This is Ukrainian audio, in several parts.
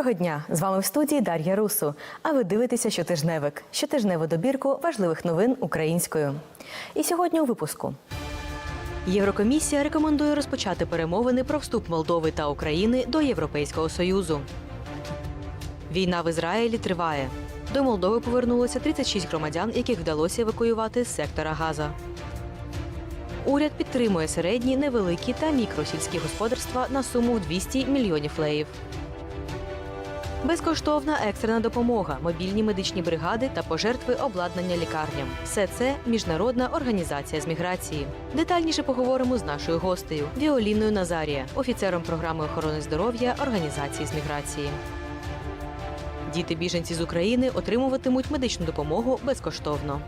Доброго дня! З вами в студії Дар'я Русу. А ви дивитеся щотижневик, щотижневу добірку важливих новин українською. І сьогодні у випуску. Єврокомісія рекомендує розпочати перемовини про вступ Молдови та України до Європейського Союзу. Війна в Ізраїлі триває. До Молдови повернулося 36 громадян, яких вдалося евакуювати з сектора Газа. Уряд підтримує середні, невеликі та мікросільські господарства на суму в 200 мільйонів леїв. Безкоштовна екстрена допомога, мобільні медичні бригади та пожертви обладнання лікарням. Все це міжнародна організація з міграції. Детальніше поговоримо з нашою гостею Віоліною Назарія, офіцером програми охорони здоров'я організації з міграції. Діти біженці з України отримуватимуть медичну допомогу безкоштовно.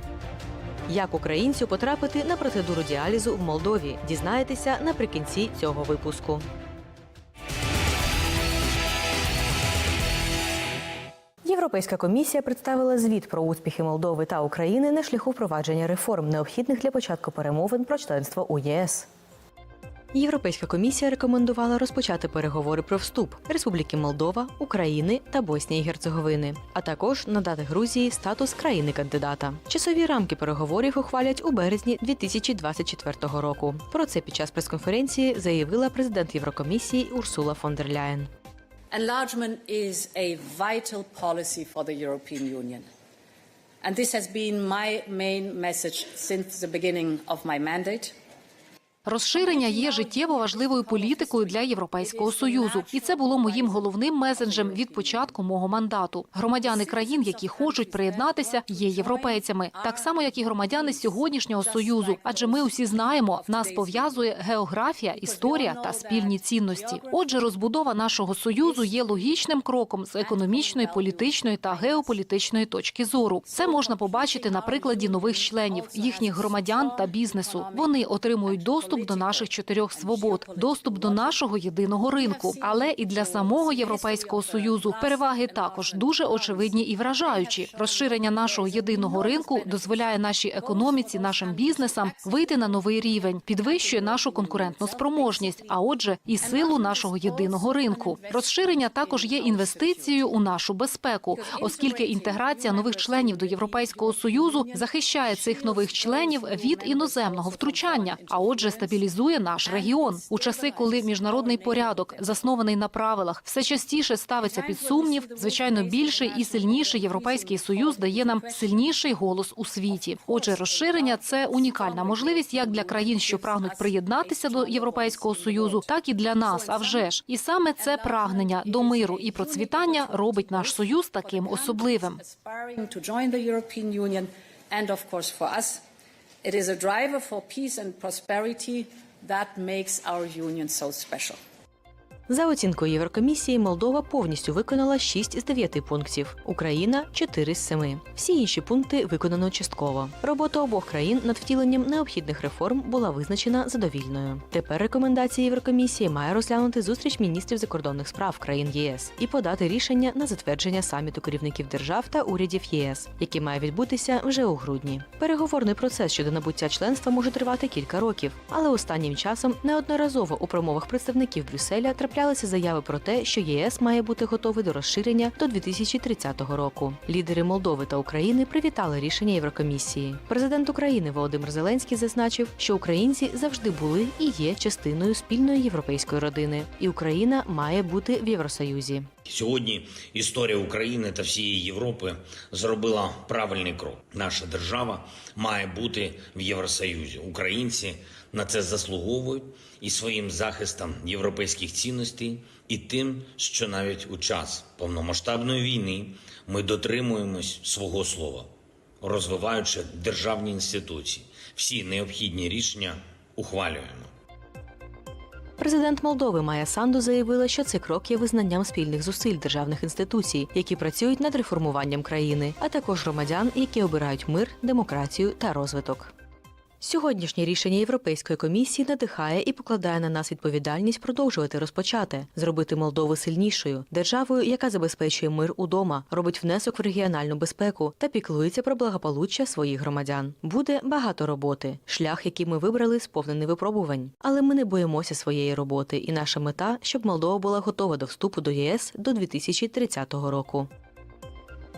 Як українцю потрапити на процедуру діалізу в Молдові, дізнаєтеся наприкінці цього випуску. Європейська комісія представила звіт про успіхи Молдови та України на шляху впровадження реформ, необхідних для початку перемовин про членство у ЄС. Європейська комісія рекомендувала розпочати переговори про вступ Республіки Молдова, України та Боснії і Герцеговини, а також надати Грузії статус країни-кандидата. Часові рамки переговорів ухвалять у березні 2024 року. Про це під час прес-конференції заявила президент Єврокомісії Урсула фон дер Ляєн. Enlargement is a vital policy for the European Union. And this has been my main message since the beginning of my mandate. Розширення є життєво важливою політикою для Європейського союзу, і це було моїм головним месенджем від початку мого мандату. Громадяни країн, які хочуть приєднатися, є європейцями, так само як і громадяни сьогоднішнього союзу. Адже ми усі знаємо, нас пов'язує географія, історія та спільні цінності. Отже, розбудова нашого союзу є логічним кроком з економічної, політичної та геополітичної точки зору. Це можна побачити на прикладі нових членів, їхніх громадян та бізнесу. Вони отримують доступ до наших чотирьох свобод, доступ до нашого єдиного ринку. Але і для самого європейського союзу переваги також дуже очевидні і вражаючі. Розширення нашого єдиного ринку дозволяє нашій економіці, нашим бізнесам вийти на новий рівень, підвищує нашу конкурентну спроможність, а отже, і силу нашого єдиного ринку. Розширення також є інвестицією у нашу безпеку, оскільки інтеграція нових членів до європейського союзу захищає цих нових членів від іноземного втручання, а отже, стабілізує наш регіон у часи, коли міжнародний порядок, заснований на правилах, все частіше ставиться під сумнів. Звичайно, більший і сильніший європейський союз дає нам сильніший голос у світі. Отже, розширення це унікальна можливість як для країн, що прагнуть приєднатися до європейського союзу, так і для нас. А вже ж і саме це прагнення до миру і процвітання робить наш союз таким особливим. And of course for us, it is a driver for peace and prosperity that makes our union so special. За оцінкою Єврокомісії, Молдова повністю виконала 6 з 9 пунктів, Україна 4 з 7. Всі інші пункти виконано частково. Робота обох країн над втіленням необхідних реформ була визначена задовільною. Тепер рекомендації Єврокомісії має розглянути зустріч міністрів закордонних справ країн ЄС і подати рішення на затвердження саміту керівників держав та урядів ЄС, який має відбутися вже у грудні. Переговорний процес щодо набуття членства може тривати кілька років, але останнім часом неодноразово у промовах представників Брюсселя траплялися заяви про те, що ЄС має бути готовий до розширення до 2030 року. Лідери Молдови та України привітали рішення Єврокомісії. Президент України Володимир Зеленський зазначив, що українці завжди були і є частиною спільної європейської родини, і Україна має бути в Євросоюзі. Сьогодні історія України та всієї Європи зробила правильний крок. Наша держава має бути в Євросоюзі. Українці на це заслуговують і своїм захистом європейських цінностей, і тим, що навіть у час повномасштабної війни ми дотримуємось свого слова, розвиваючи державні інституції. Всі необхідні рішення ухвалюємо. Президент Молдови Майя Санду заявила, що цей крок є визнанням спільних зусиль державних інституцій, які працюють над реформуванням країни, а також громадян, які обирають мир, демократію та розвиток. Сьогоднішнє рішення Європейської комісії надихає і покладає на нас відповідальність продовжувати розпочати, зробити Молдову сильнішою, державою, яка забезпечує мир удома, робить внесок в регіональну безпеку та піклується про благополуччя своїх громадян. Буде багато роботи. Шлях, який ми вибрали, сповнений випробувань. Але ми не боїмося своєї роботи, і наша мета, щоб Молдова була готова до вступу до ЄС до 2030 року.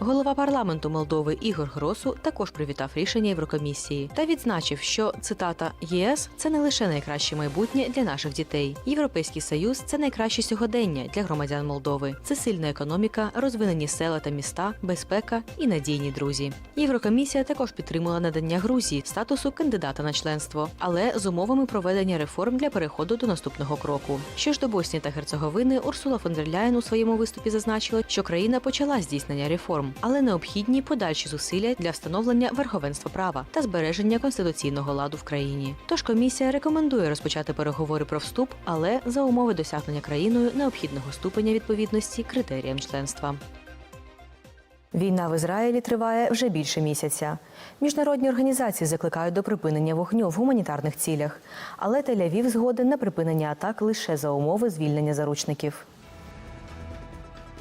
Голова парламенту Молдови Ігор Гросу також привітав рішення Єврокомісії та відзначив, що цитата ЄС це не лише найкраще майбутнє для наших дітей. Європейський союз це найкраще сьогодення для громадян Молдови. Це сильна економіка, розвинені села та міста, безпека і надійні друзі. Єврокомісія також підтримала надання Грузії статусу кандидата на членство, але з умовами проведення реформ для переходу до наступного кроку. Що ж до Боснії та Герцеговини, Урсула фон дер Ляєн у своєму виступі зазначила, що країна почала здійснення реформ, але необхідні подальші зусилля для встановлення верховенства права та збереження конституційного ладу в країні. Тож комісія рекомендує розпочати переговори про вступ, але за умови досягнення країною необхідного ступеня відповідності критеріям членства. Війна в Ізраїлі триває вже більше місяця. Міжнародні організації закликають до припинення вогню в гуманітарних цілях, але Тель-Авів згоден на припинення атак лише за умови звільнення заручників.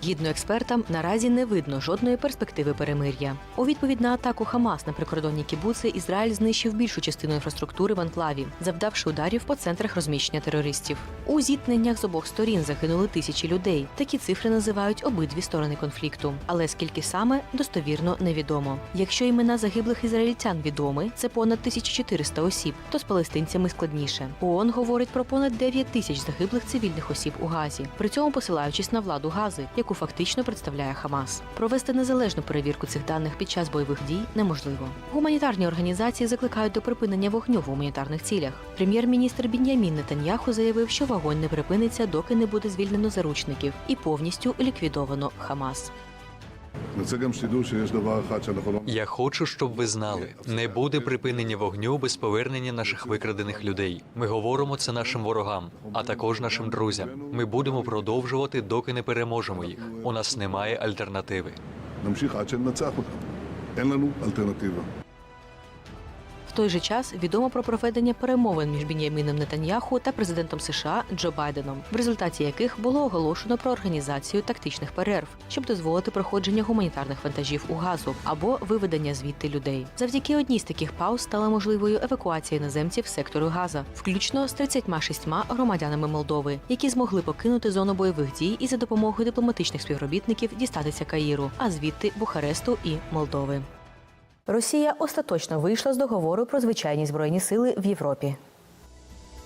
Гідно експертам наразі не видно жодної перспективи перемир'я. У відповідь на атаку Хамас на прикордонні кібуци Ізраїль знищив більшу частину інфраструктури в анклаві, завдавши ударів по центрах розміщення терористів. У зіткненнях з обох сторін загинули тисячі людей. Такі цифри називають обидві сторони конфлікту. Але скільки саме достовірно невідомо. Якщо імена загиблих ізраїльтян відомі, це понад 1400 осіб, то з палестинцями складніше. ООН говорить про понад 9 тисяч загиблих цивільних осіб у Газі, при цьому посилаючись на владу Гази, яку фактично представляє Хамас. Провести незалежну перевірку цих даних під час бойових дій неможливо. Гуманітарні організації закликають до припинення вогню в гуманітарних цілях. Прем'єр-міністр Бін'ямін Нетаньяху заявив, що вогонь не припиниться, доки не буде звільнено заручників і повністю ліквідовано Хамас. Я хочу, щоб ви знали, не буде припинення вогню без повернення наших викрадених людей. Ми говоримо це нашим ворогам, а також нашим друзям. Ми будемо продовжувати, доки не переможемо їх. У нас немає альтернативи. Нам альтернатива той же час відомо про проведення перемовин між Бін'яміном Нетаньяху та президентом США Джо Байденом, в результаті яких було оголошено про організацію тактичних перерв, щоб дозволити проходження гуманітарних вантажів у газу або виведення звідти людей. Завдяки одній з таких пауз стала можливою евакуація іноземців сектору Газа, включно з 36 громадянами Молдови, які змогли покинути зону бойових дій і за допомогою дипломатичних співробітників дістатися Каїру, а звідти Бухаресту і Молдови. Росія остаточно вийшла з договору про звичайні збройні сили в Європі.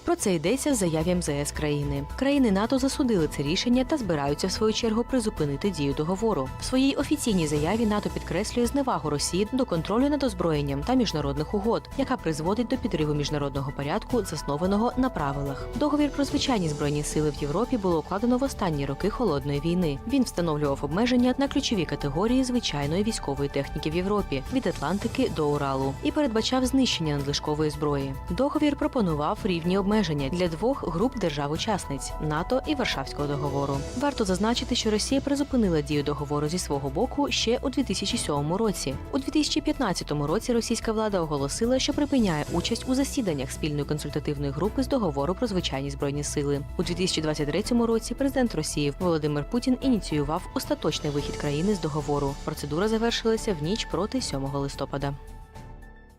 Про це йдеться в заяві МЗС країни. Країни НАТО засудили це рішення та збираються в свою чергу призупинити дію договору. В своїй офіційній заяві НАТО підкреслює зневагу Росії до контролю над озброєнням та міжнародних угод, яка призводить до підриву міжнародного порядку, заснованого на правилах. Договір про звичайні збройні сили в Європі було укладено в останні роки холодної війни. Він встановлював обмеження на ключові категорії звичайної військової техніки в Європі від Атлантики до Уралу і передбачав знищення надлишкової зброї. Договір пропонував рівні обмеження для двох груп держав-учасниць НАТО і Варшавського договору. Варто зазначити, що Росія призупинила дію договору зі свого боку ще у 2007 році. У 2015 році російська влада оголосила, що припиняє участь у засіданнях спільної консультативної групи з договору про звичайні збройні сили. У 2023 році президент Росії Володимир Путін ініціював остаточний вихід країни з договору. Процедура завершилася в ніч проти 7 листопада.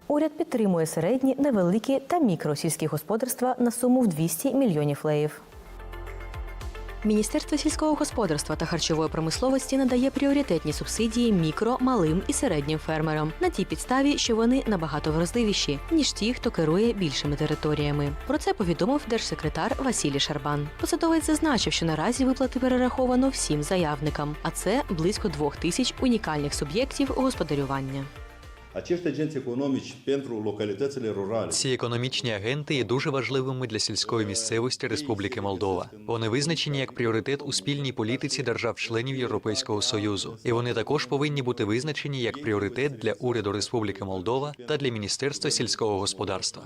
Уряд підтримує середні, невеликі та мікросільські господарства на суму в 200 мільйонів леїв. Міністерство сільського господарства та харчової промисловості надає пріоритетні субсидії мікро, малим і середнім фермерам на тій підставі, що вони набагато вразливіші ніж ті, хто керує більшими територіями. Про це повідомив держсекретар Василій Шарбан. Посадовець зазначив, що наразі виплати перераховано всім заявникам, а це близько двох тисяч унікальних суб'єктів господарювання. Acești agenți economici pentru localitățile rurale Ці економічні агенти є дуже важливими для сільської місцевості Республіки Молдова. Вони визначені як пріоритет у спільній політиці держав-членів Європейського союзу, і вони також повинні бути визначені як пріоритет для уряду Республіки Молдова та для Міністерства сільського господарства.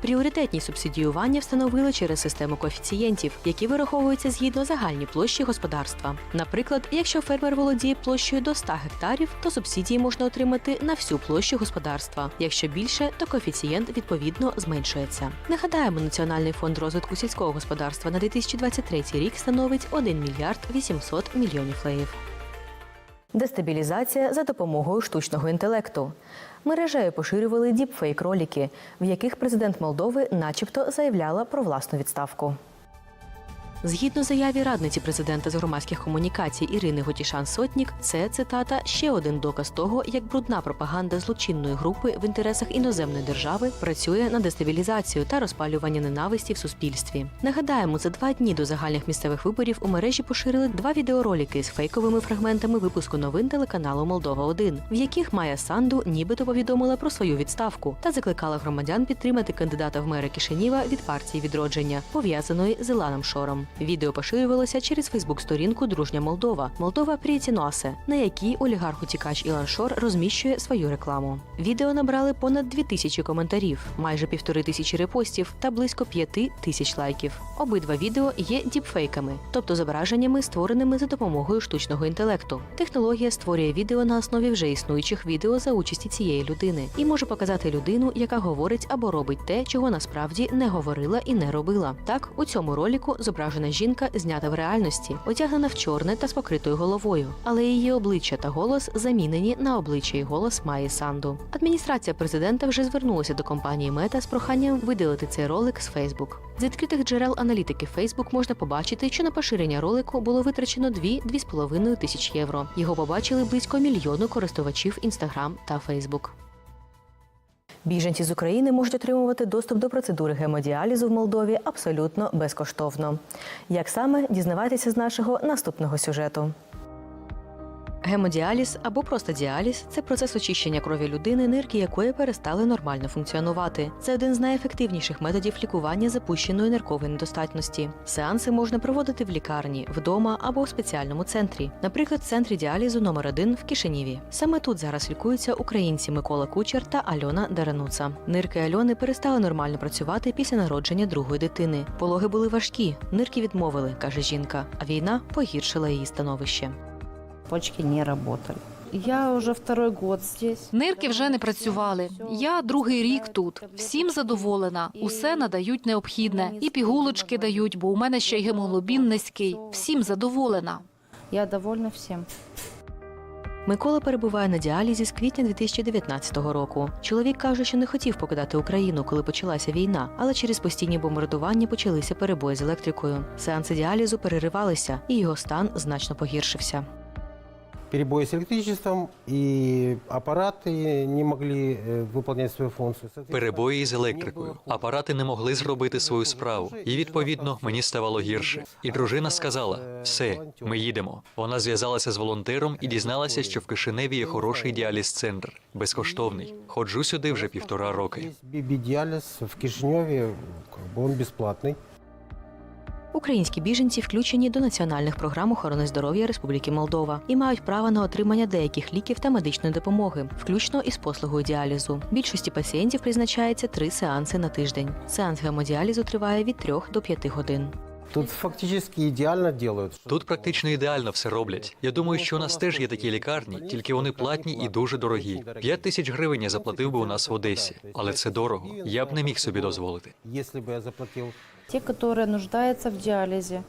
Пріоритетні субсидіювання встановили через систему коефіцієнтів, які вираховуються згідно загальній площі господарства. Наприклад, якщо фермер володіє площею до 100 гектарів, то субсидії можна отримати на всю площу господарства. Якщо більше, то коефіцієнт відповідно зменшується. Нагадаємо, Національний фонд розвитку сільського господарства на 2023 рік становить 1 мільярд 800 мільйонів леїв. Дестабілізація за допомогою штучного інтелекту. Мережею поширювали діпфейк ролики, в яких президент Молдови, начебто, заявляла про власну відставку. Згідно заяві радниці президента з громадських комунікацій Ірини Готішан Сотнік, це цитата ще один доказ того, як брудна пропаганда злочинної групи в інтересах іноземної держави працює на дестабілізацію та розпалювання ненависті в суспільстві. Нагадаємо, за два дні до загальних місцевих виборів у мережі поширили два відеоролики з фейковими фрагментами випуску новин телеканалу Молдова 1 в яких Майя Санду нібито повідомила про свою відставку та закликала громадян підтримати кандидата в мери Кишиніва від партії відродження, пов'язаної з Іланом Шором. Відео поширювалося через Фейсбук-сторінку Дружня Молдова Молдова Прієціноасе, на якій олігарх утікач Ілан Шор розміщує свою рекламу. Відео набрали понад дві тисячі коментарів, майже півтори тисячі репостів та близько п'яти тисяч лайків. Обидва відео є діпфейками, тобто зображеннями, створеними за допомогою штучного інтелекту. Технологія створює відео на основі вже існуючих відео за участі цієї людини і може показати людину, яка говорить або робить те, чого насправді не говорила і не робила. Так, у цьому роліку зображена жінка знята в реальності, одягнена в чорне та з покритою головою, але її обличчя та голос замінені на обличчя і голос Майї Санду. Адміністрація президента вже звернулася до компанії Мета з проханням видалити цей ролик з Facebook. З відкритих джерел аналітики Facebook можна побачити, що на поширення ролику було витрачено 2-2,5 тисяч євро. Його побачили близько мільйону користувачів Instagram та Facebook. Біженці з України можуть отримувати доступ до процедури гемодіалізу в Молдові абсолютно безкоштовно. Як саме дізнавайтеся з нашого наступного сюжету. Гемодіаліз або просто діаліз це процес очищення крові людини, нирки якої перестали нормально функціонувати. Це один з найефективніших методів лікування запущеної ниркової недостатності. Сеанси можна проводити в лікарні, вдома або в спеціальному центрі, наприклад, в центрі діалізу номер 1 в Кишиніві. Саме тут зараз лікуються українці Микола Кучер та Альона Дарануца. Нирки Альони перестали нормально працювати після народження другої дитини. Пологи були важкі, нирки відмовили, каже жінка. А війна погіршила її становище. Почки не работали. Я уже второй год здесь. Нирки вже не працювали. Я другий рік тут. Всім задоволена. Усе надають необхідне. І пігулочки дають, бо у мене ще й гемоглобін низький. Всім задоволена. Я довольна всем. Микола перебуває на діалізі з квітня 2019 року. Чоловік каже, що не хотів покидати Україну, коли почалася війна, але через постійні бомбардування почалися перебої з електрикою. Сеанси діалізу переривалися, і його стан значно погіршився перебои с электричеством, и аппараты не могли э, выполнять свою функцию. Соответственно, Перебої з не електрикою. было Апарати не могли зробити свою справу, і відповідно мені ставало гірше. І дружина сказала: все, ми їдемо. Вона зв'язалася з волонтером і дізналася, що в Кишиневі є хороший діаліз-центр, безкоштовний. Ходжу сюди вже півтора роки. Есть биби-диализ в Кишиневе, как бы он бесплатный. Українські біженці включені до національних програм охорони здоров'я Республіки Молдова і мають право на отримання деяких ліків та медичної допомоги, включно із послугою діалізу. Більшості пацієнтів призначається три сеанси на тиждень. Сеанс гемодіалізу триває від 3 до 5 годин. Тут фактически идеально делают. что- Тут практично ідеально все роблять. Я думаю, що у нас теж є такі лікарні, тільки вони платні і дуже дорогі. П'ять тисяч гривень я заплатив би у нас в Одесі, але це дорого. Я б не міг собі дозволити. Если бы я заплатил Те, которые нуждаются в диализе.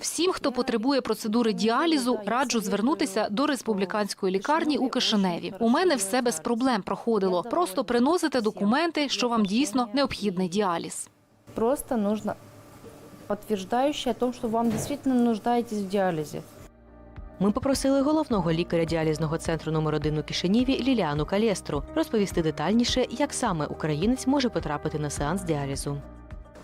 Всім, хто потребує процедури діалізу, раджу звернутися до республіканської лікарні у Кишиневі. У мене все без проблем проходило. Просто приносите документи, що вам дійсно необхідний діаліз. Просто нужно подтверждающее о том, что вам действительно нуждаетесь в диализе. Ми попросили головного лікаря діалізного центру номер 1 у Кишиніві Ліліану Калєстру розповісти детальніше, як саме українець може потрапити на сеанс діалізу.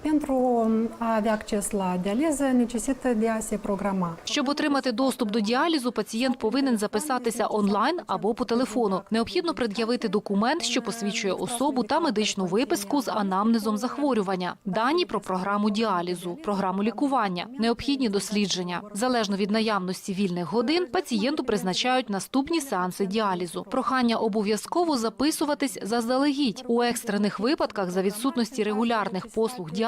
Pentru a avea acces la dializă necesită de a se programa. Щоб отримати доступ до діалізу, пацієнт повинен записатися онлайн або по телефону. Необхідно пред'явити документ, що посвідчує особу та медичну виписку з анамнезом захворювання, дані про програму діалізу, програму лікування, необхідні дослідження. Залежно від наявності вільних годин, пацієнту призначають наступні сеанси діалізу. Прохання обов'язково записуватись заздалегідь. У екстрених випадках за відсутності регулярних послуг діалізу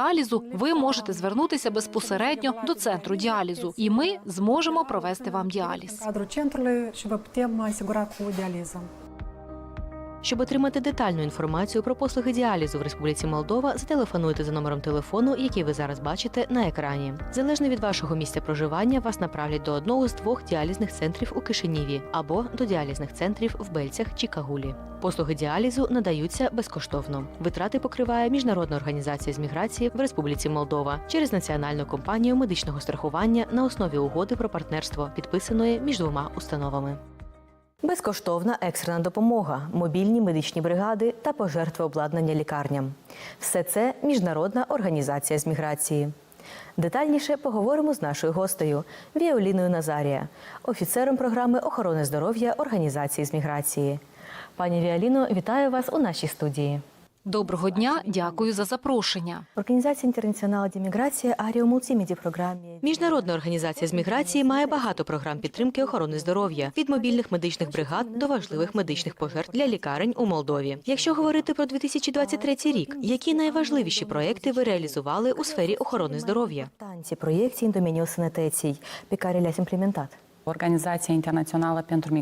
ви можете звернутися безпосередньо до центру діалізу, і ми зможемо провести вам діаліз. cadrul centrului și vă Щоб отримати детальну інформацію про послуги діалізу в Республіці Молдова, зателефонуйте за номером телефону, який ви зараз бачите на екрані. Залежно від вашого місця проживання, вас направлять до одного з двох діалізних центрів у Кишиніві або до діалізних центрів в Бельцях чи Кагулі. Послуги діалізу надаються безкоштовно. Витрати покриває Міжнародна організація з міграції в Республіці Молдова через національну компанію медичного страхування на основі угоди про партнерство, підписаної між двома установами. Безкоштовна екстрена допомога, мобільні медичні бригади та пожертви обладнання лікарням. Все це міжнародна організація з міграції. Детальніше поговоримо з нашою гостею Віоліною Назарія, офіцером програми охорони здоров'я організації з міграції. Пані Віоліно, вітаю вас у нашій студії. Доброго дня, дякую за запрошення. Організація інтернаціонала ді міграція Аріо Мултіміді програмі. Міжнародна організація з міграції має багато програм підтримки охорони здоров'я від мобільних медичних бригад до важливих медичних пожертв для лікарень у Молдові. Якщо говорити про 2023 рік, які найважливіші проекти ви реалізували у сфері охорони здоров'я? Танці проєкції în domeniul sănătății pe care le-ați implementat. Organizația Internațională pentru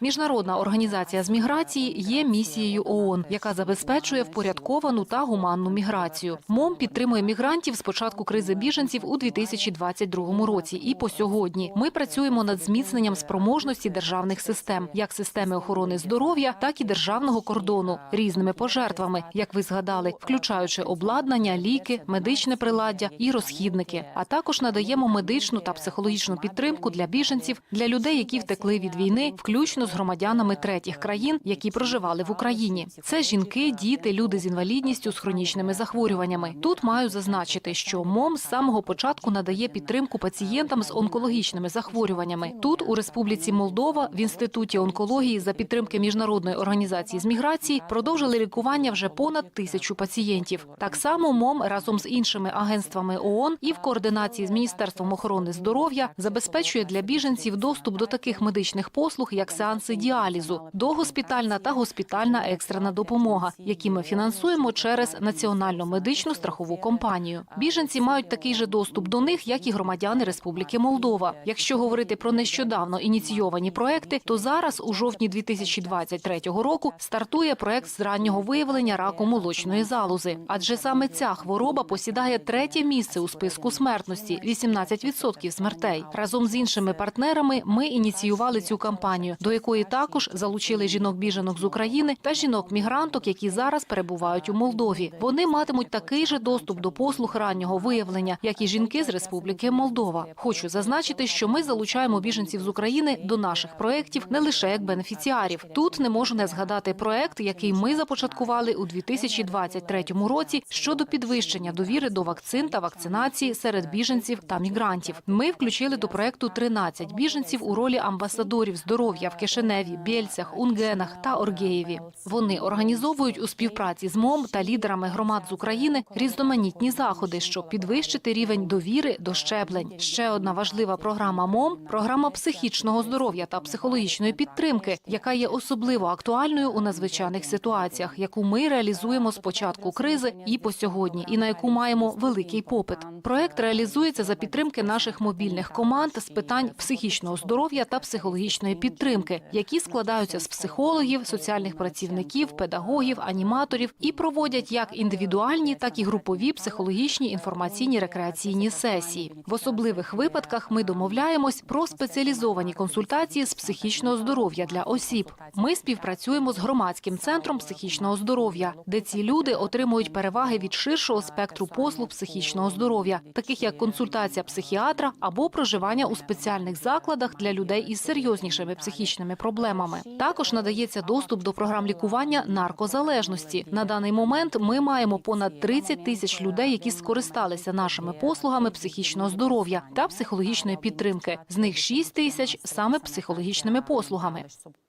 Міжнародна організація з міграції є місією ООН, яка забезпечує впорядковану та гуманну міграцію. МОМ підтримує мігрантів з початку кризи біженців у 2022 році. І по сьогодні ми працюємо над зміцненням спроможності державних систем, як системи охорони здоров'я, так і державного кордону, різними пожертвами, як ви згадали, включаючи обладнання, ліки, медичне приладдя і розхідники. А також надаємо медичну та психологічну підтримку для біженців, для людей, які втекли від війни, включно з громадянами третіх країн, які проживали в Україні. Це жінки, діти, люди з інвалідністю з хронічними захворюваннями. Тут маю зазначити, що МОМ з самого початку надає підтримку пацієнтам з онкологічними захворюваннями. Тут у Республіці Молдова в інституті онкології за підтримки міжнародної організації з міграції продовжили лікування вже понад тисячу пацієнтів. Так само МОМ разом з іншими агентствами ООН і в координації з Міністерством охорони здоров'я забезпечує для біженців доступ до таких медичних послуг, як сеанси діалізу, догоспітальна та госпітальна екстрена допомога, які ми фінансуємо через національну медичну страхову компанію. Біженці мають такий же доступ до них, як і громадяни Республіки Молдова. Якщо говорити про нещодавно ініційовані проекти, то зараз, у жовтні 2023 року, стартує проект з раннього виявлення раку молочної залози. Адже саме ця хвороба посідає третє місце у списку смертності 18% смертей. Разом з іншими партнерами ми ініціювали цю кампанію, до якої також залучили жінок-біженок з України та жінок-мігранток, які зараз перебувають у Молдові. Вони матимуть такий же доступ до послуг раннього виявлення, як і жінки з Республіки Молдова. Хочу зазначити, що ми залучаємо біженців з України до наших проєктів не лише як бенефіціарів. Тут не можу не згадати проект, який ми започаткували у 2023 році щодо підвищення довіри до вакцин та вакцинації серед біженців та мігрантів. Ми включили до проекту 13 біженців у ролі амбасадорів здоров'я в Кишиневі, Бєльцях, Унгенах та Оргеєві. Вони організовують у співпраці з МОМ та лідерами громад з України різноманітні заходи, щоб підвищити рівень довіри до щеплень. Ще одна важлива програма МОМ програма психічного здоров'я та психологічної підтримки, яка є особливо актуальною у надзвичайних ситуаціях, яку ми реалізуємо з початку кризи і по сьогодні, і на яку маємо великий попит. Проект реалізується за підтримки наших мобільних команд з питань психічного здоров'я та психологічної підтримки, які складаються з психологів, соціальних працівників, педагогів, аніматорів і проводять як індивідуальні, так і групові психологічні інформаційні рекреаційні сесії. В особливих випадках ми домовляємось про спеціалізовані консультації з психічного здоров'я для осіб. Ми співпрацюємо з громадським центром психічного здоров'я, де ці люди отримують переваги від ширшого спектру послуг психічного здоров'я, таких як консультація психіатра або проживання у спеціальних закладах для людей із серйознішими психічними психічними проблемами. Також надається доступ до програм лікування наркозалежності. На даний момент ми маємо понад 30 тисяч людей, які скористалися нашими послугами психічного здоров'я та психологічної підтримки. З них 6 тисяч саме психологічними послугами.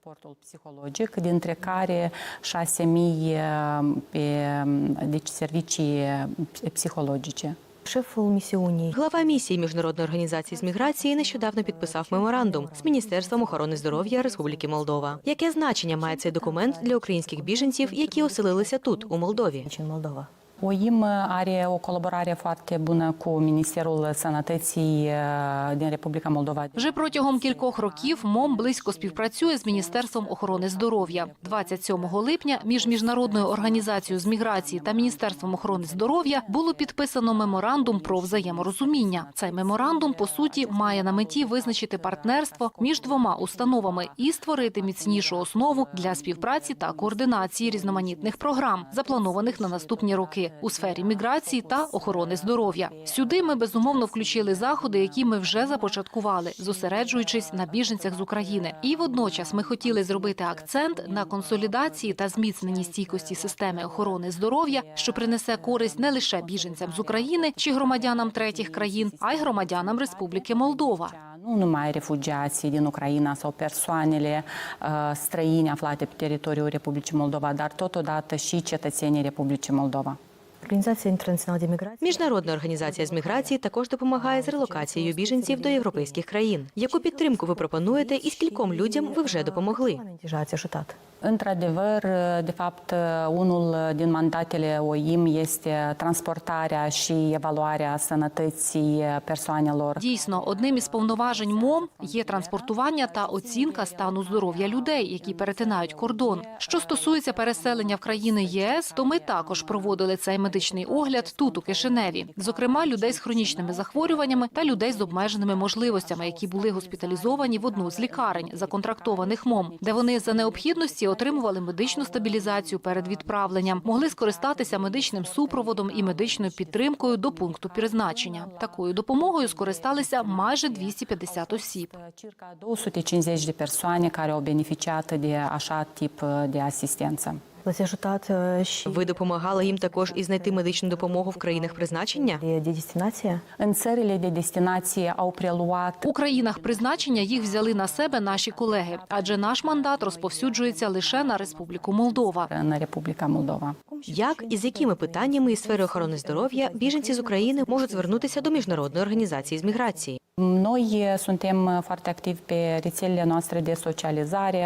Suportul psihologic, dintre care 6.000 pe deci, servicii psihologice. Шеф миссионии. Глава місії міжнародної організації з міграції нещодавно підписав меморандум з Міністерством охорони здоров'я Республіки Молдова. Яке значення має цей документ для українських біженців, які оселилися тут, у Молдові? Молдова. OIM are o colaborare foarte bună cu Ministerul Sănătății uh, din Republica Moldova. Вже протягом кількох років МОМ близько співпрацює з Міністерством охорони здоров'я. 27 липня між міжнародною організацією з міграції та Міністерством охорони здоров'я було підписано меморандум про взаєморозуміння. Цей меморандум по суті має на меті визначити партнерство між двома установами і створити міцнішу основу для співпраці та координації різноманітних програм, запланованих на наступні роки у сфері міграції та охорони здоров'я. Сюди ми безумовно включили заходи, які ми вже започаткували, зосереджуючись на біженцях з України. І водночас ми хотіли зробити акцент на консолідації та зміцненні стійкості системи охорони здоров'я, що принесе користь не лише біженцям з України чи громадянам третіх країн, а й громадянам Республіки Молдова. Nu numai refugiații din Ucraina sau persoanele uh, străine aflate pe teritoriul Republicii Moldova, dar totodată și cetățenii Republicii. Организация интернациональной миграции. Міжнародна організація з міграції також допомагає з релокацією біженців до європейських країн. Яку підтримку ви пропонуєте і скільком людям ви вже допомогли? Într-adevăr, de fapt, unul din mandatele OIM este transportarea și evaluarea sănătății persoanelor. Дійсно, одним із повноважень МОМ є транспортування та оцінка стану здоров'я людей, які перетинають кордон. Що стосується переселення в країни ЄС, то ми також проводили цей медичний огляд тут, у Кишиневі, зокрема людей з хронічними захворюваннями та людей з обмеженими можливостями, які були госпіталізовані в одну з лікарень, законтрактованих МОМ, де вони за необхідності отримували медичну стабілізацію перед відправленням, могли скористатися медичним супроводом і медичною підтримкою до пункту призначення. Такою допомогою скористалися майже 250 осіб. Circa 250 de persoane care au beneficiat de așa tip. Ви ajutat Ви допомагали їм також і знайти медичну допомогу в країнах призначення? У країнах призначення їх взяли на себе наші колеги, адже наш мандат розповсюджується лише на Республіку Молдова. На Republica Moldova. Як і з якими питаннями із сфери охорони здоров'я біженці з України можуть звернутися до міжнародної організації з міграції?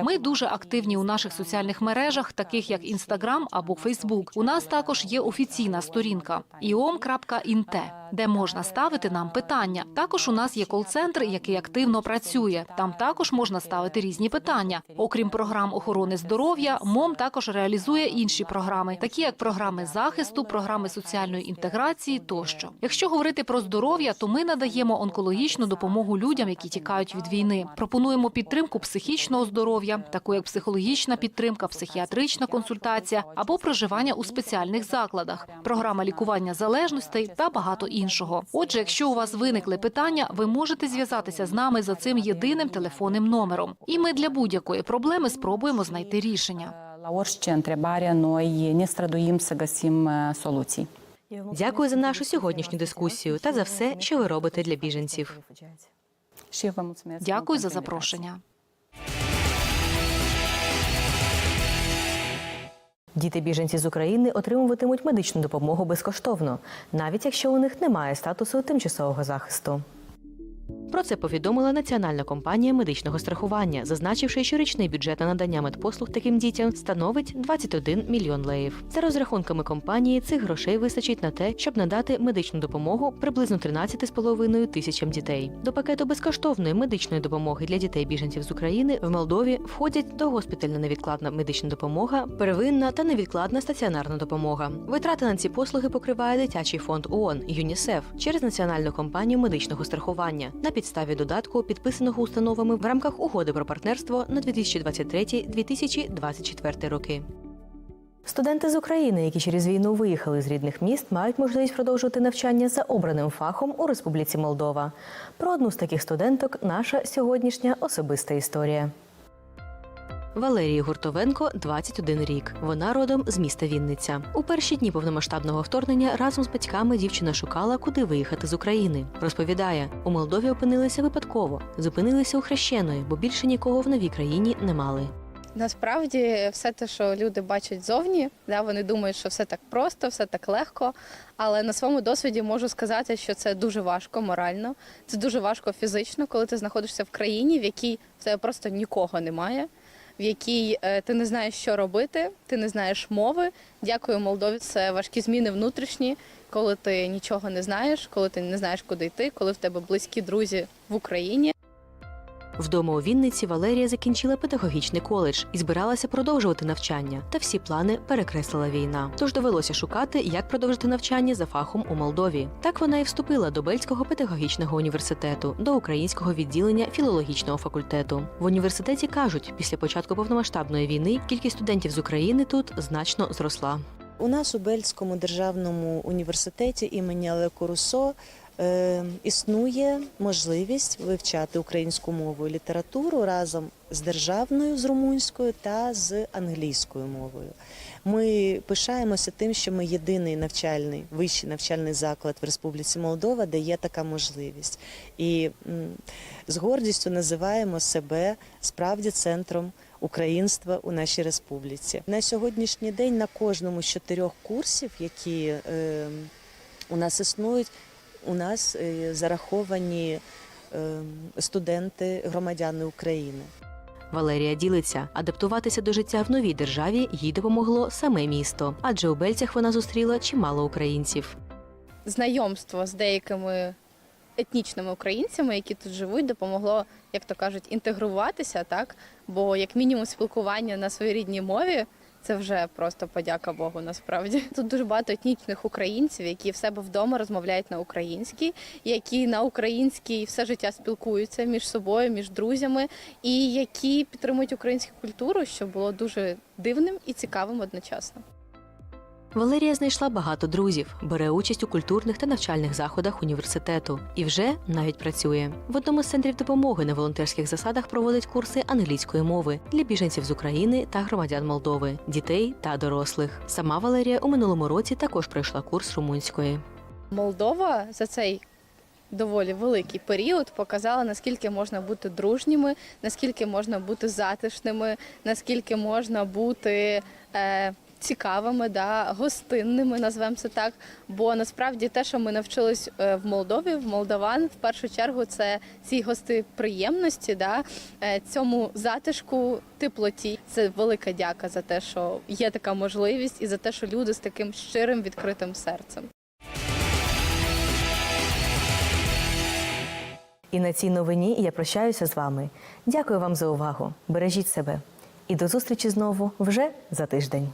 Ми дуже активні у наших соціальних мережах, таких як Інстаграм або Фейсбук. У нас також є офіційна сторінка iom.inte, де можна ставити нам питання. Також у нас є кол-центр, який активно працює. Там також можна ставити різні питання. Окрім програм охорони здоров'я, МОМ також реалізує інші програми, такі як програми захисту, програми соціальної інтеграції тощо. Якщо говорити про здоров'я, то ми надаємо онкологічну допомогу людям, які тікають від війни. Пропонуємо підтримку психічного здоров'я, таку як психологічна підтримка, психіатрична консультація або проживання у спеціальних закладах, програма лікування залежностей та багато іншого. Отже, якщо у вас виникли питання, ви можете зв'язатися з нами за цим єдиним телефонним номером. І ми для будь-якої проблеми спробуємо знайти рішення. La orice întrebare, noi ne străduim să găsim soluții. Дякую за нашу сьогоднішню дискусію та за все, що ви робите для біженців. Дякую за запрошення. Діти біженці з України отримуватимуть медичну допомогу безкоштовно, навіть якщо у них немає статусу тимчасового захисту. Про це повідомила Національна компанія медичного страхування, зазначивши, що річний бюджет на надання медпослуг таким дітям становить 21 мільйон леїв. За розрахунками компанії, цих грошей вистачить на те, щоб надати медичну допомогу приблизно 13,5 тисячам дітей. До пакету безкоштовної медичної допомоги для дітей біженців з України в Молдові входять догоспітальна невідкладна медична допомога, первинна та невідкладна стаціонарна допомога. Витрати на ці послуги покриває дитячий фонд ООН ЮНІСЕФ через національну компанію медичного страхування на підставі додатку, підписаного установами в рамках угоди про партнерство на 2023-2024 роки. Студенти з України, які через війну виїхали з рідних міст, мають можливість продовжувати навчання за обраним фахом у Республіці Молдова. Про одну з таких студенток наша сьогоднішня особиста історія. Валерії Гуртовенко 21 рік. Вона родом з міста Вінниця. У перші дні повномасштабного вторгнення разом з батьками дівчина шукала, куди виїхати з України. Розповідає, у Молдові опинилися випадково, зупинилися у хрещеної, бо більше нікого в новій країні не мали. Насправді, все те, що люди бачать зовні, да, вони думають, що все так просто, все так легко. Але на своєму досвіді можу сказати, що це дуже важко морально, це дуже важко фізично, коли ти знаходишся в країні, в якій в тебе просто нікого немає, в якій е, ти не знаєш, що робити, ти не знаєш мови. Дякую Молдові. Це важкі зміни внутрішні, коли ти нічого не знаєш, коли ти не знаєш, куди йти, коли в тебе близькі друзі в Україні. Вдома у Вінниці Валерія закінчила педагогічний коледж і збиралася продовжувати навчання. Та всі плани перекреслила війна. Тож довелося шукати, як продовжити навчання за фахом у Молдові. Так вона і вступила до Бельського педагогічного університету, до українського відділення філологічного факультету. В університеті кажуть, після початку повномасштабної війни кількість студентів з України тут значно зросла. У нас у Бельському державному університеті імені Олеко Руссо існує можливість вивчати українську мову і літературу разом з державною, з румунською та з англійською мовою. Ми пишаємося тим, що ми єдиний навчальний вищий навчальний заклад в Республіці Молдова, де є така можливість. І з гордістю називаємо себе справді центром українства у нашій республіці. На сьогоднішній день на кожному з чотирьох курсів, які е, у нас існують, у нас е, зараховані е, студенти, громадяни України. Валерія ділиться, адаптуватися до життя в новій державі їй допомогло саме місто, адже у Бельцях вона зустріла чимало українців. знайомство з деякими етнічними українцями, які тут живуть, допомогло, як то кажуть, інтегруватися, так? Бо як мінімум спілкування на своїй рідній мові. Це вже просто подяка Богу. Насправді тут дуже багато етнічних українців, які в себе вдома розмовляють на українській, які на українській все життя спілкуються між собою, між друзями, і які підтримують українську культуру, що було дуже дивним і цікавим одночасно. Валерія знайшла багато друзів, бере участь у культурних та навчальних заходах університету і вже навіть працює. В одному з центрів допомоги на волонтерських засадах проводить курси англійської мови для біженців з України та громадян Молдови, дітей та дорослих. Сама Валерія у минулому році також пройшла курс румунської. Молдова за цей доволі великий період показала, наскільки можна бути дружніми, наскільки можна бути затишними, наскільки можна бути. Е, Цікавими, да, гостинними, назвемо це так. Бо насправді те, що ми навчились е, в Молдові, в молдаван, в першу чергу, це цій гостеприємності, да, е, цьому затишку, теплоті. Це велика дяка за те, що є така можливість, і за те, що люди з таким щирим відкритим серцем. І на цій новині я прощаюся з вами. Дякую вам за увагу. Бережіть себе і до зустрічі знову вже за тиждень.